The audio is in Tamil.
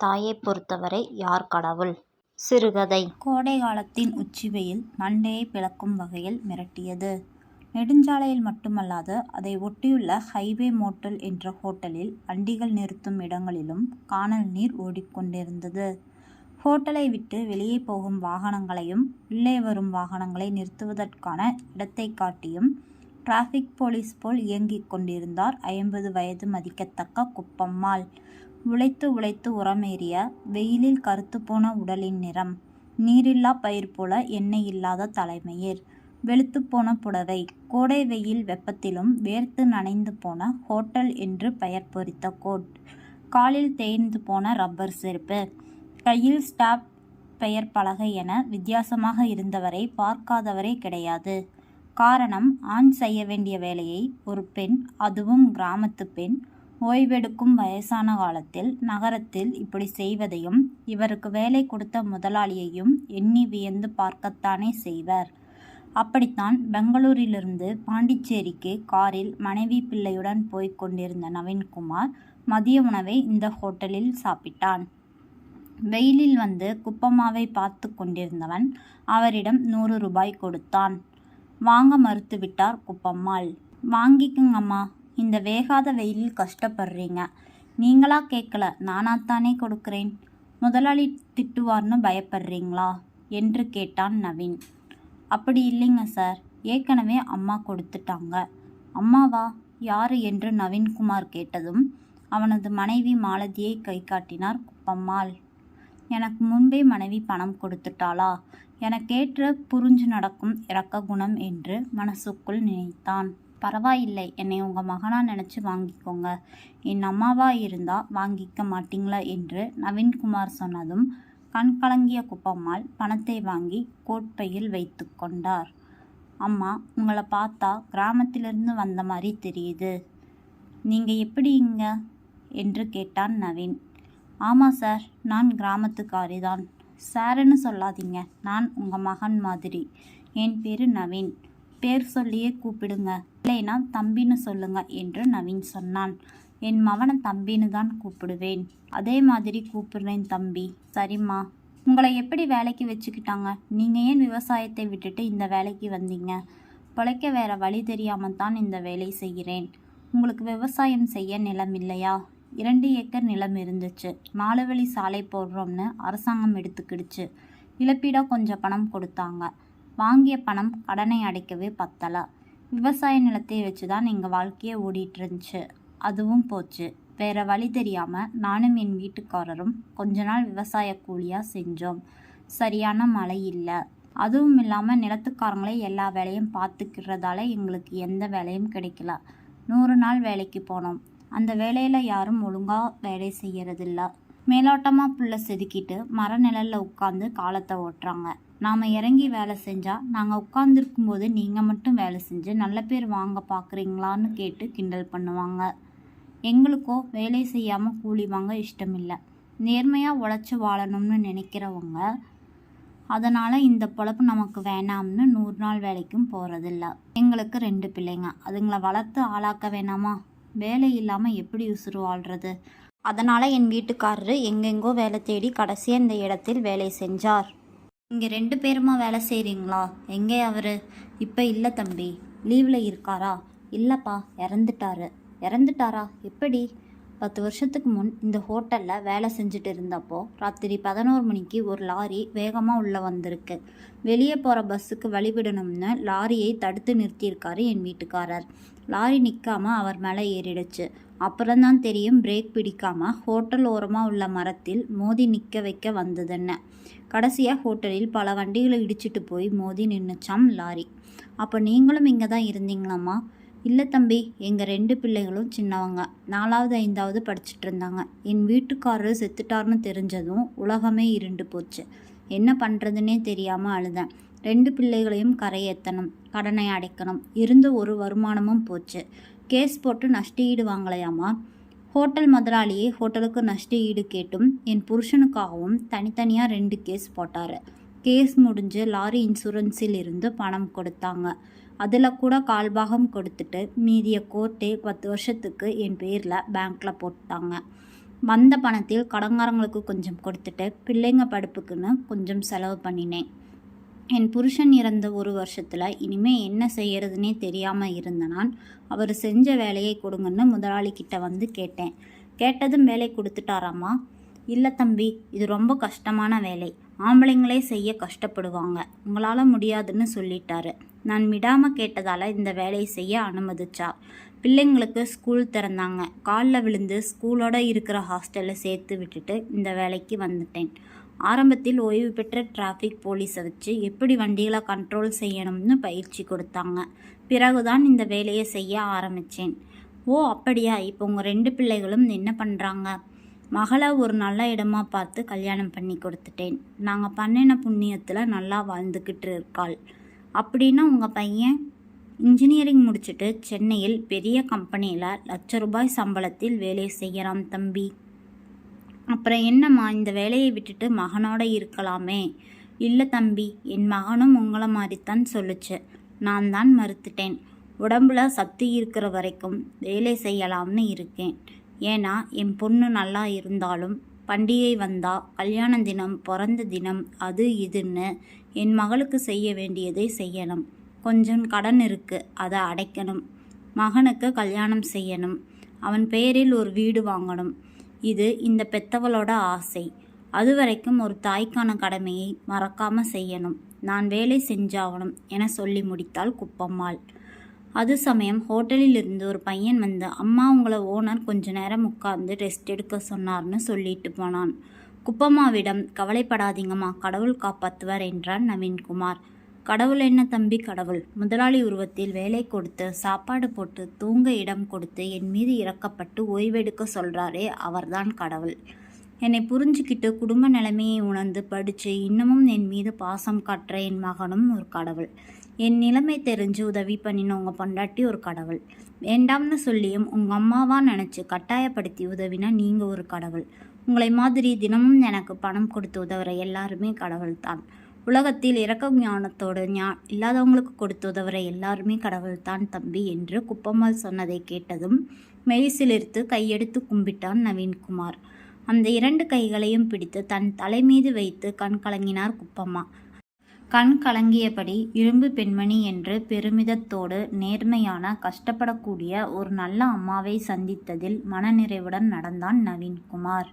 தாயை பொறுத்தவரை யார் கடவுள்? சிறுகதை கோடை காலத்தின் உச்சி வெயில் மண்டையை பிளக்கும் வகையில் மிரட்டியது. நெடுஞ்சாலையில் மட்டுமல்லாது அதை ஒட்டியுள்ள ஹைவே மோட்டல் என்ற ஹோட்டலில் வண்டிகள் நிறுத்தும் இடங்களிலும் கானல் நீர் ஓடிக்கொண்டிருந்தது. ஹோட்டலை விட்டு வெளியே போகும் வாகனங்களையும் உள்ளே வரும் வாகனங்களை நிறுத்துவதற்கான இடத்தைக் காட்டியும் டிராஃபிக் போலீஸ் போல் இயங்கிக் கொண்டிருந்தார் ஐம்பது வயது மதிக்கத்தக்க குப்பம்மாள். உழைத்து உழைத்து உரமேறிய வெயிலில் கறுத்துப்போன உடலின் நிறம். நீரில்லா பயிர் போல எண்ணெய் இல்லாத தலைமயிர். வெளுத்துப்போன புடவை. கோடை வெயில் வெப்பத்திலும் வேர்த்து நனைந்து போன ஹோட்டல் என்று பெயர் பொறித்த கோட். காலில் தேய்ந்து போன ரப்பர் செருப்பு. கையில் ஸ்டாப் பெயர் பலகை என வித்தியாசமாக இருந்தவரை பார்க்காதவரே கிடையாது. காரணம் ஆண் செய்ய வேண்டிய வேலையை ஒரு பெண் அதுவும் கிராமத்துப் பெண் ஓய்வெடுக்கும் வயசான காலத்தில் நகரத்தில் இப்படி செய்வதையும் இவருக்கு வேலை கொடுத்த முதலாளியையும் எண்ணி வியந்து பார்க்கத்தானே செய்வர். அப்படித்தான் பெங்களூரிலிருந்து பாண்டிச்சேரிக்கு காரில் மனைவி பிள்ளையுடன் போய்க் கொண்டிருந்த நவீன்குமார் மதிய உணவை இந்த ஹோட்டலில் சாப்பிட்டான். வெயிலில் வந்து குப்பம்மாவை பார்த்து கொண்டிருந்தவன் அவரிடம் நூறு ரூபாய் கொடுத்தான். வாங்க மறுத்துவிட்டார் குப்பம்மாள். வாங்கிக்குங்கம்மா இந்த வேகாத வெயிலில் கஷ்டப்படுறீங்க. நீங்களா கேட்கல நானாத்தானே கொடுக்குறேன் முதலாளி திட்டுவார்னு பயப்படுறீங்களா? என்று கேட்டான் நவீன். அப்படி இல்லைங்க சார். ஏற்கனவே அம்மா கொடுத்துட்டாங்க. அம்மாவா? யாரு என்று நவீன்குமார் கேட்டதும் அவனது மனைவி மாலதியை கை காட்டினார் குப்பம்மாள். எனக்கு முன்பே மனைவி பணம் கொடுத்துட்டாளா? எனக்கேற்ற புரிஞ்சு நடக்கும் இரக்க குணம் என்று மனசுக்குள் நினைத்தான். பரவாயில்லை என்னை உங்கள் மகனாக நினச்சி வாங்கிக்கோங்க. என் அம்மாவாக இருந்தால் வாங்கிக்க மாட்டீங்களா என்று நவீன்குமார் சொன்னதும் கண் கலங்கிய குப்பம்மாள் பணத்தை வாங்கி கோட்பையில் வைத்து கொண்டார். அம்மா உங்களை பார்த்தா கிராமத்திலிருந்து வந்த மாதிரி தெரியுது. நீங்கள் எப்படி இங்க? என்று கேட்டான் நவீன். ஆமாம் சார் நான் கிராமத்துக்காரிதான். சார்னு சொல்லாதீங்க நான் உங்கள் மகன் மாதிரி. என் பேரு நவீன். பேர் சொல்லியே கூப்பிடுங்க. இல்லைனா தம்பின்னு சொல்லுங்க என்று நவீன் சொன்னான். என் மவனை தம்பின்னு தான் கூப்பிடுவேன். அதே மாதிரி கூப்பிடுறேன் தம்பி. சரிம்மா. உங்களை எப்படி வேலைக்கு வச்சுக்கிட்டாங்க? நீங்கள் ஏன் விவசாயத்தை விட்டுட்டு இந்த வேலைக்கு வந்தீங்க? பிழைக்க வேற வழி தெரியாமல் தான் இந்த வேலை செய்கிறேன். உங்களுக்கு விவசாயம் செய்ய நிலம் இல்லையா? இரண்டு ஏக்கர் நிலம் இருந்துச்சு. நாலு வழி சாலை போடுறோம்னு அரசாங்கம் எடுத்துக்கிடுச்சு. இழப்பீடாக கொஞ்சம் பணம் கொடுத்தாங்க. வாங்கிய பணம் கடனை அடைக்கவே பத்தலை விவசாய நிலத்தை வச்சுதான் எங்கள் வாழ்க்கையே ஓடிட்டிருந்துச்சு. அதுவும் போச்சு. வேற வழி தெரியாமல் நானும் என் வீட்டுக்காரரும் கொஞ்ச நாள் விவசாய கூலியாக செஞ்சோம். சரியான மழை இல்லை அதுவும் இல்லாமல் நிலத்துக்காரங்களே எல்லா வேலையும் பார்த்துக்கிறதால எங்களுக்கு எந்த வேலையும் கிடைக்கல. நூறு நாள் வேலைக்கு போனோம். அந்த வேலையில் யாரும் ஒழுங்காக வேலை செய்யறதில்ல. மேலோட்டமாக புள்ள செதுக்கிட்டு மர நிழலில் உட்காந்து காலத்தை ஓட்டுறாங்க. நாம் இறங்கி வேலை செஞ்சால் நாங்கள் உட்காந்துருக்கும் போது நீங்கள் மட்டும் வேலை செஞ்சு நல்ல பேர் வாங்க பார்க்குறீங்களான்னு கேட்டு கிண்டல் பண்ணுவாங்க. எங்களுக்கோ வேலை செய்யாமல் கூலி வாங்க இஷ்டமில்லை நேர்மையாக உழைச்சி வாழணும்னு நினைக்கிறவங்க அதனால் இந்த பொழப்பு நமக்கு வேணாம்னு நூறு நாள் வேலைக்கும் போகிறதில்ல எங்களுக்கு ரெண்டு பிள்ளைங்க. அதுங்களை வளர்த்து ஆளாக்க வேணாமா? வேலை இல்லாமல் எப்படி உசுரு வாழ்றது? அதனால் என் வீட்டுக்காரரு எங்கெங்கோ வேலை தேடி கடைசியாக இந்த இடத்தில் வேலை செஞ்சார். இங்கே ரெண்டு பேருமா வேலை செய்கிறீங்களா எங்கே அவர் இப்போ இல்லை தம்பி. லீவில் இருக்காரா? இல்லைப்பா இறந்துட்டாரு. இறந்துட்டாரா? எப்படி? பத்து வருஷத்துக்கு முன் இந்த ஹோட்டலில் வேலை செஞ்சுட்டு இருந்தப்போ ராத்திரி பதினோரு மணிக்கு ஒரு லாரி வேகமாக உள்ளே வந்திருக்கு. வெளியே போகிற பஸ்ஸுக்கு வழிபடணும்னு லாரியை தடுத்து நிறுத்தியிருக்காரு என் வீட்டுக்காரர். லாரி நிற்காம அவர் மேலே ஏறிடுச்சு. அப்புறம்தான் தெரியும் பிரேக் பிடிக்காமல் ஹோட்டல் ஓரமாக உள்ள மரத்தில் மோதி நிற்க வைக்க வந்ததுன்னு. கடைசியாக ஹோட்டலில் பல வண்டிகளை இடிச்சிட்டு போய் மோதி நின்றுச்சாம் லாரி. அப்போ நீங்களும் இங்கே தான் இருந்தீங்களாம்மா? இல்லை தம்பி எங்கள் ரெண்டு பிள்ளைகளும் சின்னவங்க. நாலாவது ஐந்தாவது படிச்சிட்டிருந்தாங்க. என் வீட்டுக்காரரு செத்துட்டார்னு தெரிஞ்சதும் உலகமே இருண்டு போச்சு. என்ன பண்ணுறதுன்னே தெரியாமல் அழுதேன். ரெண்டு பிள்ளைகளையும் கரையேற்றணும் கடனை அடைக்கணும். இருந்த ஒரு வருமானமும் போச்சு. கேஸ் போட்டு நஷ்டஈடு வாங்கலையாமா? ஹோட்டல் முதலாளியே ஹோட்டலுக்கு நஷ்ட-ஈடு கேட்டும் என் புருஷனுக்காகவும் தனித்தனியாக ரெண்டு கேஸ் போட்டார் கேஸ் முடிஞ்சு லாரி இன்சூரன்ஸில் இருந்து பணம் கொடுத்தாங்க. அதில் கூட கால்பாகம் கொடுத்துட்டு மீதிய கோர்ட்டே பத்து வருஷத்துக்கு என் பேரில் பேங்க்கில் போட்டாங்க. வந்த பணத்தில் கடங்காரங்களுக்கு கொஞ்சம் கொடுத்துட்டு பிள்ளைங்க படிப்புக்குன்னு கொஞ்சம் செலவு பண்ணினேன் என் புருஷன் இறந்த ஒரு வருஷத்தில் இனிமே என்ன செய்யறதுனே தெரியாமல் இருந்த நான் அவர் செஞ்ச வேலையை கொடுங்கன்னு முதலாளிக்கிட்ட வந்து கேட்டேன். கேட்டதும் வேலை கொடுத்துட்டாராம்மா இல்லை தம்பி இது ரொம்ப கஷ்டமான வேலை. ஆம்பளைங்களே செய்ய கஷ்டப்படுவாங்க. உங்களால் முடியாதுன்னு சொல்லிட்டாரு. நான் விடாமல் கேட்டதால் இந்த வேலையை செய்ய அனுமதிச்சார் பிள்ளைங்களுக்கு ஸ்கூல் திறந்தாங்க. காலில் விழுந்து ஸ்கூலோடு இருக்கிற ஹாஸ்டலில் சேர்த்து விட்டுட்டு இந்த வேலைக்கு வந்துட்டேன். ஆரம்பத்தில் ஓய்வு பெற்ற டிராஃபிக் போலீஸை வச்சு எப்படி வண்டிகளை கண்ட்ரோல் செய்யணும்னு பயிற்சி கொடுத்தாங்க. பிறகுதான் இந்த வேலையை செய்ய ஆரம்பித்தேன் ஓ அப்படியா? இப்போ உங்கள் ரெண்டு பிள்ளைகளும் என்ன பண்ணுறாங்க மகளை ஒரு நல்ல இடமா பார்த்து கல்யாணம் பண்ணி கொடுத்துட்டேன். நாங்கள் பண்ணின புண்ணியத்தில் நல்லா வாழ்ந்துக்கிட்டு இருக்காள். அப்படின்னா உங்கள் பையன் இன்ஜினியரிங் முடிச்சுட்டு சென்னையில் பெரிய கம்பெனியில் லட்ச ரூபாய் சம்பளத்தில் வேலை செய்கிறான் தம்பி. அப்புறம் என்னம்மா இந்த வேலையை விட்டுட்டு மகனோட இருக்கலாமே? இல்லை தம்பி என் மகனும் உங்களை மாதிரித்தான் சொல்லுச்சு. நான் தான் மறுத்துட்டேன். உடம்புல சக்தி இருக்கிற வரைக்கும் வேலை செய்யலாம்னு இருக்கேன். ஏன்னா என் பொண்ணு நல்லா இருந்தாலும் பண்டிகை வந்தா கல்யாண தினம் பிறந்த தினம் அது இதுன்னு என் மகளுக்கு செய்ய வேண்டியதை செய்யணும். கொஞ்சம் கடன் இருக்குது அதை அடைக்கணும். மகனுக்கு கல்யாணம் செய்யணும். அவன் பெயரில் ஒரு வீடு வாங்கணும். இது இந்த பெத்தவளோட ஆசை. அது வரைக்கும் ஒரு தாய்க்கான கடமையை மறக்காம செய்யணும். நான் வேலை செஞ்சாகணும் என சொல்லி முடித்தாள் குப்பம்மாள். அது சமயம் ஹோட்டலில் இருந்து ஒரு பையன் வந்து அம்மா உங்களை ஓனர் கொஞ்ச நேரம் உட்கார்ந்து ரெஸ்ட் எடுக்க சொன்னார்னு சொல்லிட்டு போனான். குப்பம்மாவிடம் கவலைப்படாதீங்கம்மா கடவுள் காப்பாற்றுவார் என்றான் நவீன்குமார். கடவுள் என்ன தம்பி கடவுள்? முதலாளி உருவத்தில் வேலை கொடுத்து சாப்பாடு போட்டு தூங்க இடம் கொடுத்து என் மீது இறக்கப்பட்டு ஓய்வெடுக்க சொல்கிறாரே அவர்தான் கடவுள். என்னை புரிஞ்சுக்கிட்டு குடும்ப நிலைமையை உணர்ந்து படித்து இன்னமும் என் மீது பாசம் காட்டுற என் மகனும் ஒரு கடவுள். என் நிலைமை தெரிஞ்சு உதவி பண்ணின உங்கள் பொண்டாட்டி ஒரு கடவுள். வேண்டாம்னு சொல்லியும் உங்கள் அம்மாவாக நினச்சி கட்டாயப்படுத்தி உதவினா நீங்கள் ஒரு கடவுள். உங்களை மாதிரி தினமும் எனக்கு பணம் கொடுத்து உதவுற எல்லாருமே கடவுள் தான் உலகத்தில் இரக்க ஞானத்தோடு ஞா இல்லாதவங்களுக்கு கொடுத்து உதவுற எல்லாருமே கடவுள்தான் தம்பி என்று குப்பம்மாள் சொன்னதை கேட்டதும் மெய்சிலிர்த்து கையெடுத்து கும்பிட்டான் நவீன்குமார். அந்த இரண்டு கைகளையும் பிடித்து தன் தலை மீது வைத்து கண் கலங்கினார் குப்பம்மா. கண் கலங்கியபடி இரும்பு பெண்மணி என்று பெருமிதத்தோடு நேர்மையான கஷ்டப்படக்கூடிய ஒரு நல்ல அம்மாவை சந்தித்ததில் மனநிறைவுடன் நடந்தான் நவீன்குமார்.